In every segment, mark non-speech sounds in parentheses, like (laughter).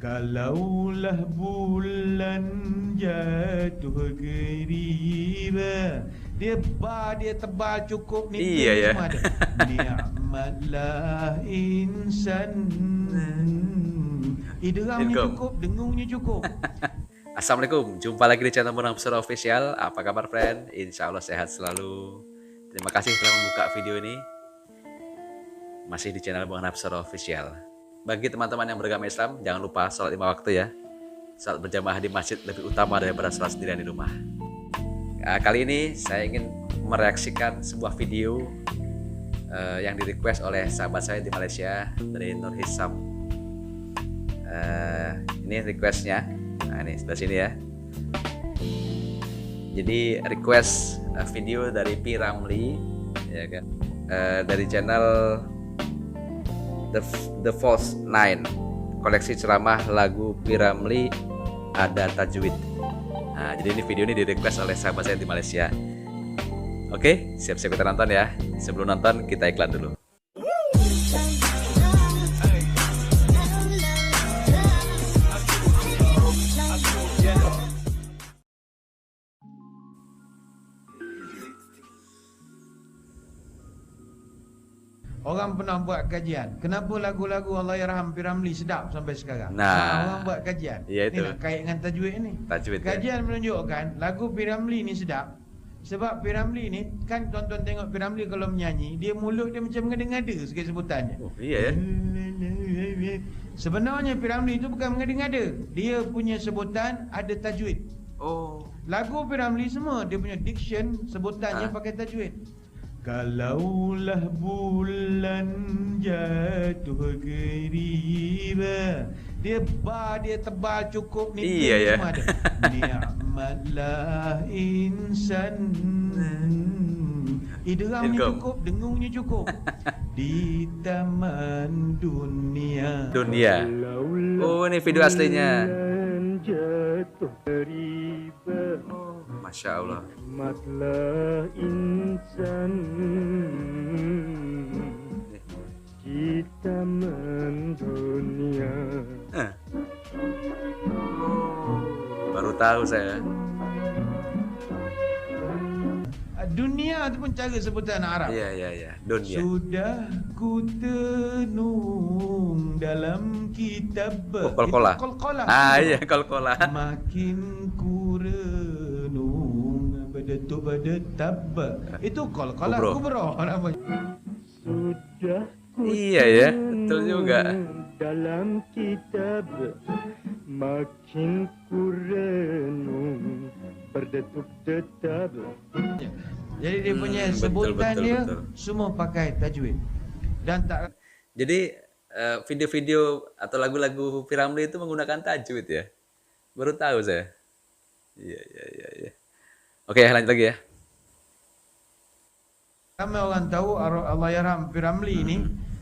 Kalaulah bulan jatuh ke riba Dia bar, dia tebal cukup ni Iya, ya. (laughs) Ni'matlah insan. Idrangnya Welcome. cukup, dengungnya cukup. (laughs) Assalamualaikum, jumpa lagi di channel Menang Pesona Official. Apa kabar friend? Insya Allah sehat selalu. Terima kasih telah membuka video ini Masih di channel Menang Pesona Official Bagi teman-teman yang beragama Islam Jangan lupa sholat lima waktu ya. Sholat berjamaah di masjid lebih utama daripada sholat sendirian di rumah. Nah, Kali ini saya ingin mereaksikan sebuah video eh, Yang di request oleh sahabat saya di Malaysia Dari Nur Hisam. Eh, Ini requestnya. Nah ini sebelah sini ya. Jadi request uh, video dari P Ramli ya kan? Uh, dari channel The The False Nine koleksi ceramah lagu P Ramli ada tajwid. Nah, jadi ini video ini di request oleh sahabat saya di Malaysia. Oke, siap-siap kita nonton ya. Sebelum nonton kita iklan dulu. Orang pernah buat kajian Kenapa lagu-lagu Allah Yarham Piramli sedap sampai sekarang Nah. Orang buat kajian Ya, itu. Ni nak kait dengan tajwid ni Tajwid. ya. Kajian menunjukkan lagu Piramli ni sedap sebab Piramli ni kan tuan-tuan tengok Piramli kalau menyanyi dia mulut dia macam mengada-ngada sikit sebutannya. Oh, iya ya. (laughs) Sebenarnya Piramli itu bukan mengada-ngada. Dia punya sebutan ada tajwid. Oh. Lagu Piramli semua dia punya diction sebutannya Ah. pakai tajwid. Kalaulah bulan jatuh ke riba Dia bar, dia tebal cukup ni Iya, ya. Ni'matlah insan Idrangnya Welcome. cukup, dengungnya cukup (laughs) Di taman dunia Dunia. Oh, ini video aslinya. jatuh riba Masya Allah. Matlah insan Kita mendunia Eh. Baru tahu saya. Dunia tu pun cara sebutan Arab Iya iya iya. Dunia. Sudah ku tenung dalam kitab Oh, kol-kola. Kol-kola Ah iya kol-kola. Makin bedetab Itu kol-kola Kubro. kubro namanya Sudah Iya ya, betul juga. Dalam kitab Makin ku renung Berdetuk tetap Jadi dia Hmm, punya betul, sebutan betul, dia betul. Semua pakai tajwid Dan tak Jadi eh, video-video atau lagu-lagu Piramli itu menggunakan tajwid ya. Baru tahu saya. Iya iya iya iya. Oke, lanjut lagi ya. Ramai orang tahu Ar- Allahyarham Piramli ini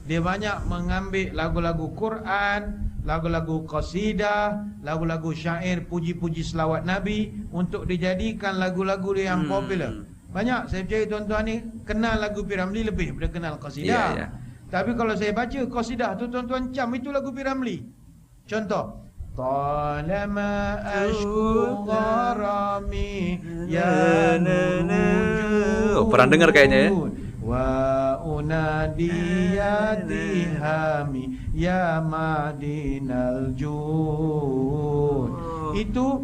dia banyak mengambil lagu-lagu Quran, lagu-lagu qasidah, lagu-lagu syair puji-puji selawat Nabi untuk dijadikan lagu-lagu dia yang Hmm. popular. Banyak saya percaya tuan-tuan ni kenal lagu Piramli lebih daripada kenal qasidah. Iya, iya. Tapi kalau saya baca qasidah tu tuan-tuan cam itu lagu Piramli. Contoh Gharami ya nujud Oh, pernah dengar kayaknya ya. Wa unadiyati hami ya madinal jud. Itu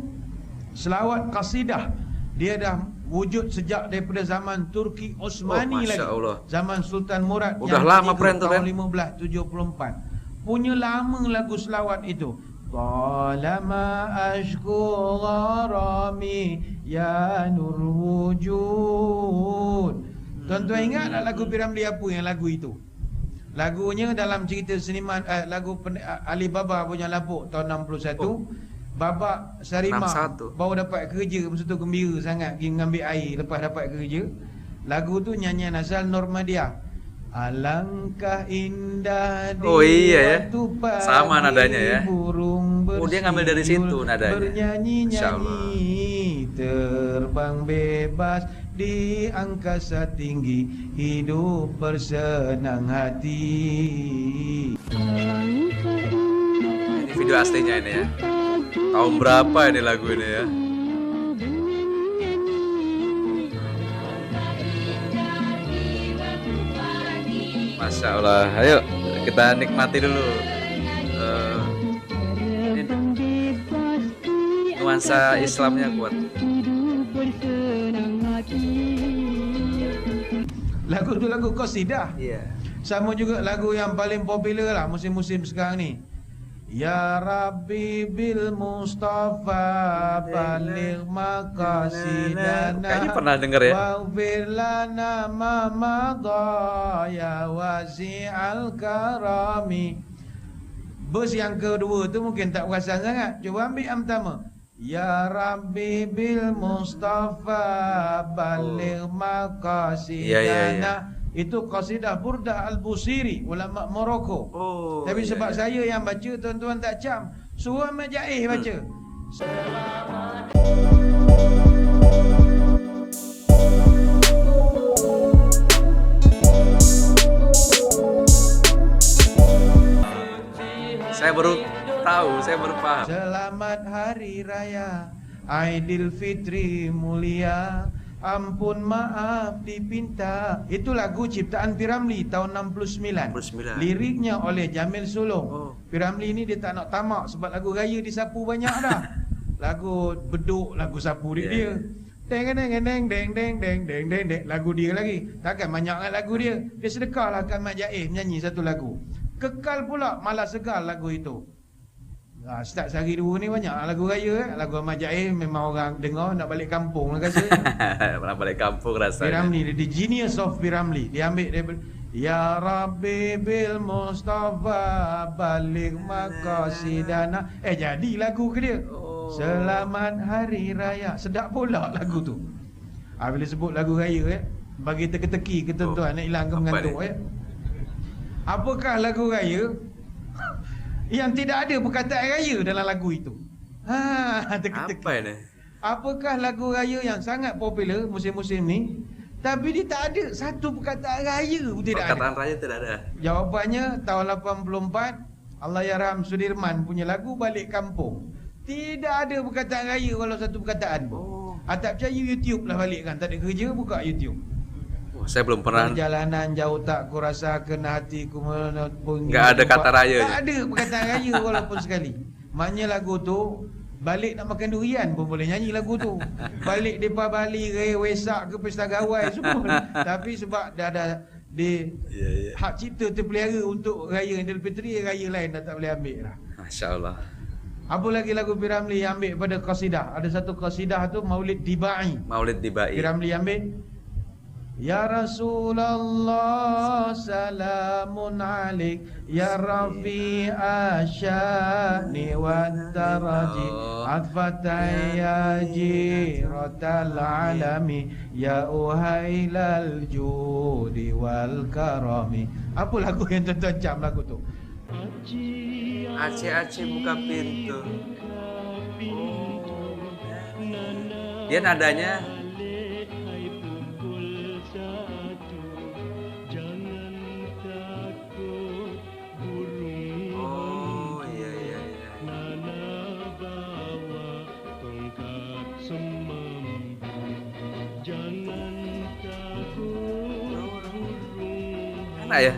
selawat qasidah. Dia dah wujud sejak daripada zaman Turki Oh, Osmani Masya lagi. Allah. Zaman Sultan Murad Udah yang lama, Pren, tu, tahun Pren. 1574. Punya lama lagu selawat itu. Talama ashku gharami ya nur wujud. Tuan-tuan ingat tak lagu Piramli apa yang lagu itu? Lagunya dalam cerita seniman eh, lagu pen, eh, Alibaba punya lapuk tahun 61. Oh. Baba Sarimah 61. baru dapat kerja masa tu gembira sangat pergi mengambil air lepas dapat kerja. Lagu tu nyanyian asal Normadia. Alangkah indah di Oh, iya ya. waktu pagi Sama nadanya ya. burung Oh, dia ngambil dari situ nadanya. Bernyanyi-nyanyi terbang bebas di angkasa tinggi hidup bersenang hati. Ini video aslinya ini ya. Tahun berapa ini lagu ini ya? Masya Allah, ayo kita nikmati dulu nuansa Islamnya kuat. Lagu tu lagu qasidah. Iya. Sama juga lagu yang paling popular lah musim-musim sekarang ni. Ya Rabbi bil Mustafa baligh maqasidana Kayaknya pernah denger ya. Waghfir lana ma madha ya wasi'al karami Bus yang kedua tu mungkin tak perasan sangat Cuba ambil yang pertama Ya Rabbi bil Mustafa baligh maqasidana Ya, ya, ya. Itu qasidah Burdah Al-Busiri Ulama Morocco Oh. Tapi iya, sebab iya. saya yang baca Tuan-tuan tak cam Suruh Ahmad Jaih baca Saya baru tahu, saya baru paham. Selamat Hari Raya Aidilfitri mulia Ampun maaf dipinta Itu lagu ciptaan Piramli tahun 69 69. Liriknya oleh Jamil Sulong Oh. Piramli ni dia tak nak tamak Sebab lagu raya disapu banyak dah (laughs) Lagu beduk, lagu sapu dia, Ya, dia. Deng deng deng deng deng deng deng deng deng lagu dia lagi. Takkan banyak kan lagu dia. Dia sedekahlah kan Mat Jaih menyanyi satu lagu. Kekal pula malah segar lagu itu. Ha, start sehari dua ni banyak lagu raya eh. Lagu Ahmad Jaih memang orang dengar nak balik kampung lah rasa. (laughs) Pernah balik kampung rasanya. Piramli dia the genius of Piramli. Dia ambil dia Ya Rabbi bil Mustafa balik maqasidana. (laughs) Eh jadi lagu ke dia. Oh. Selamat Hari Raya. Sedap pula lagu tu. Ah bila sebut lagu raya eh bagi teka-teki ke tuan-tuan nak hilang ke Oh, mengantuk eh. Apakah lagu raya yang tidak ada perkataan raya dalam lagu itu? Ha, (laughs) teka-teki. Apa ini? Apakah lagu raya yang sangat popular musim-musim ni tapi dia tak ada satu perkataan raya pun tidak Perkataan ada. raya tidak ada. Jawapannya tahun 84 Allah Yarham Sudirman punya lagu Balik Kampung. Tidak ada perkataan raya walau satu perkataan pun. Oh. Ah, tak percaya YouTube lah balik kan. Tak ada kerja buka YouTube. Saya belum pernah Perjalanan jauh tak ku rasakan hatiku menepung Nggak ada kata raya Tak ada perkataan raya walaupun sekali Maknanya lagu tu Balik nak makan durian pun boleh nyanyi lagu tu Balik depa Bali Raya Wesak ke Pesta Gawai semua Tapi sebab dah ada di Ya, ya. hak cipta terpelihara untuk raya Aidilfitri raya lain dah tak boleh ambil lah. Masya Allah. Apa lagi lagu Piramli yang ambil pada qasidah? Ada satu qasidah tu Maulid Dibai. Maulid tibai. Piramli ambil Ya Rasulullah salamun alik Ya Rafi asyani wa taraji. Atfatai ya jiratal alami. Ya uhailal judi wal karami. Apa lagu yang tuan-tuan cam lagu tu? Aceh-aceh buka pintu. Dia nadanya Enak ya?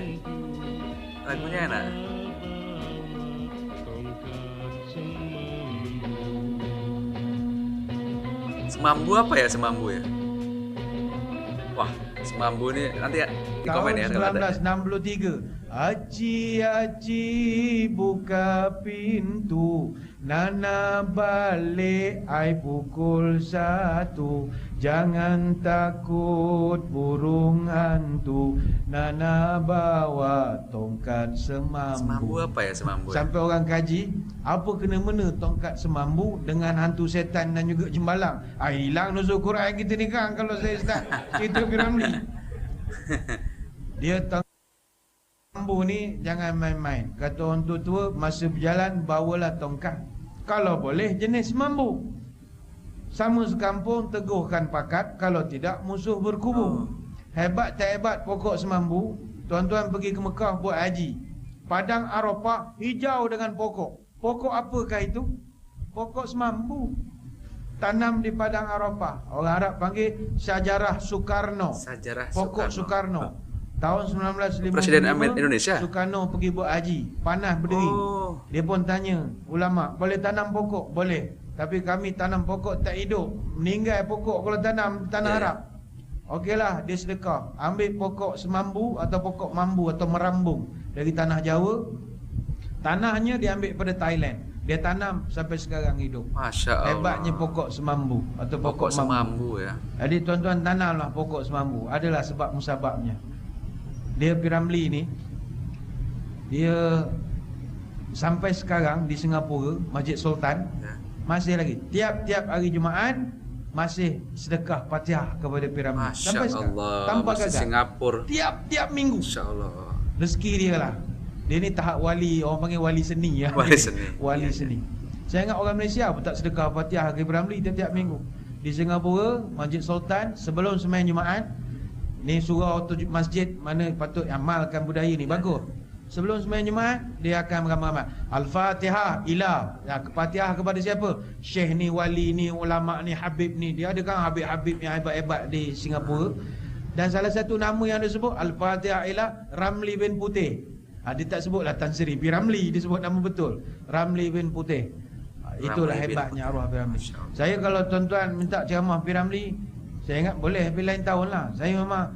Lagunya enak. Semambu apa ya semambu ya? Wah, semambu ini nanti ya di komen ya kalau ada. Tahun 1963 Aci aci buka pintu Nana balik ai pukul satu. Jangan takut burung hantu. Nana bawa tongkat semambu. Semambu apa ya semambu? Sampai orang kaji Apa kena mena tongkat semambu Dengan hantu setan dan juga jembalang? Ah, Hilang nuzul Quran kita ni kan Kalau saya start. (laughs) Cerita Piramli Dia tong- semambu ni jangan main-main. Kata orang tua-tua Masa berjalan bawalah tongkat Kalau boleh jenis semambu Sama sekampung teguhkan pakat Kalau tidak musuh berkubu Oh. Hebat tak hebat pokok semambu Tuan-tuan pergi ke Mekah buat haji Padang Arafah hijau dengan pokok Pokok apakah itu? Pokok semambu. Tanam di padang Arafah. Orang Arab panggil Syajarah Soekarno. Pokok Soekarno. (laughs) Tahun 1955 Presiden Indonesia? Soekarno pergi buat haji Panas berdiri Oh. Dia pun tanya Ulama Boleh tanam pokok? Boleh Tapi kami tanam pokok tak hidup Meninggal pokok kalau tanam Tanah Ya, ya. Arab Okeylah dia sedekah Ambil pokok semambu Atau pokok mambu Atau merambung Dari tanah Jawa Tanahnya dia ambil pada Thailand Dia tanam sampai sekarang hidup Masya Allah. Hebatnya pokok semambu Atau pokok pokok, mambu semambu ya. jadi tuan-tuan tanamlah pokok semambu. Adalah sebab musababnya. Dia Piramli ni dia sampai sekarang di Singapura Masjid Sultan ya. masih lagi tiap-tiap hari Jumaat masih sedekah Fatihah kepada Piramli Masya sampai sekarang Allah. tanpa Masih gagal. Singapura. Tiap-tiap minggu Masya Allah. rezeki dia lah. Dia ni tahap wali, orang panggil wali seni ya. Wali seni. (laughs) wali Ya, ya. seni. Saya ingat orang Malaysia pun tak sedekah Fatihah ke Piramli tiap-tiap minggu. Di Singapura, Masjid Sultan sebelum sembahyang Jumaat, ni surau atau masjid mana patut amalkan budaya ni bagus. Sebelum sembahyang Jumaat, dia akan beramai-ramai. Al-Fatihah ila. Ya, Fatihah kepada siapa? Syekh ni, wali ni, ulama ni, habib ni. Dia ada kan habib-habib yang hebat-hebat di Singapura. Dan salah satu nama yang dia sebut Al-Fatihah ila Ramli bin Putih. Ha, dia tak sebutlah Tan Sri P. Ramli dia sebut nama betul. Ramli bin Putih. Ha, itulah Ramli bin hebatnya arwah P. Ramli. Masya Allah. Saya kalau tuan-tuan minta ceramah P. Ramli, saya ingat boleh tapi lain tahun lah. Saya memang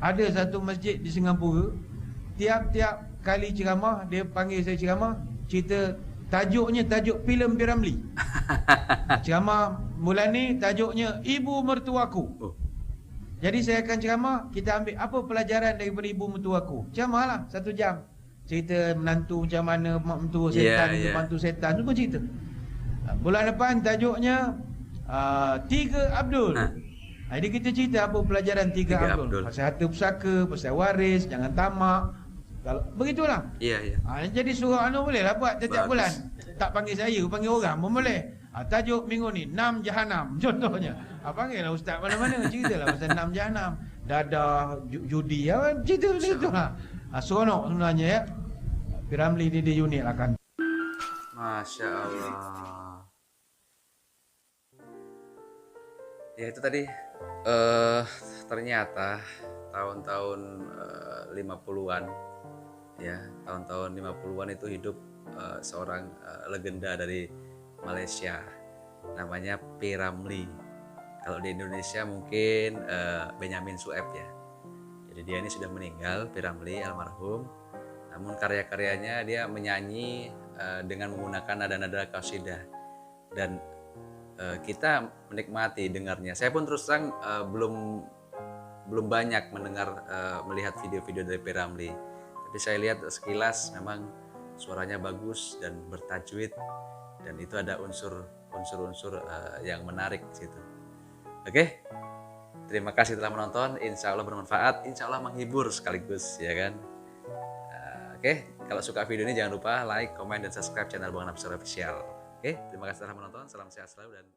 ada satu masjid di Singapura tiap-tiap kali ceramah dia panggil saya ceramah cerita tajuknya tajuk filem P. Ramli. (laughs) ceramah bulan ni tajuknya Ibu Mertuaku. Oh. Jadi saya akan ceramah Kita ambil apa pelajaran daripada ibu mertuaku Ceramah lah satu jam Cerita menantu macam mana Mak mentua Ya, setan ya. Mantu setan Semua cerita Bulan depan tajuknya uh, Tiga Abdul Ha. Jadi kita cerita apa pelajaran Tiga, Tiga Abdul. Abdul. Pasal harta pusaka Pasal waris Jangan tamak kalau Begitulah Iya, iya. Ha, jadi surah anu boleh lah buat setiap Bagus. bulan. Tak panggil saya, panggil orang pun boleh. Ha, tajuk minggu ni, Enam Jahanam. (laughs) Contohnya. Ha, panggil lah ustaz mana-mana. Cerita lah pasal Enam Jahanam. Dadah, ju- judi. Ya, cerita macam lah. Ha, seronok sebenarnya ya. Piramli ni dia unik lah kan. Masya Allah. Ya itu tadi eh ternyata tahun-tahun eh, 50-an ya, tahun-tahun 50-an itu hidup eh, seorang eh, legenda dari Malaysia namanya P. Ramlee. Kalau di Indonesia mungkin eh, Benyamin Sueb ya. Jadi dia ini sudah meninggal, P. Ramlee almarhum. Namun karya-karyanya dia menyanyi eh, dengan menggunakan nada-nada qasidah dan eh, kita menikmati dengarnya. Saya pun terus terang eh, belum belum banyak mendengar eh, melihat video-video dari P. Tapi saya lihat sekilas memang suaranya bagus dan bertajwid dan itu ada unsur unsur-unsur yang menarik di situ. Oke. Terima kasih telah menonton. Insya Allah bermanfaat. Insya Allah menghibur sekaligus, ya kan? Uh, Oke, kalau suka video ini jangan lupa like, komen, dan subscribe channel Bang Nafsir Official. Oke, terima kasih telah menonton. Salam sehat selalu dan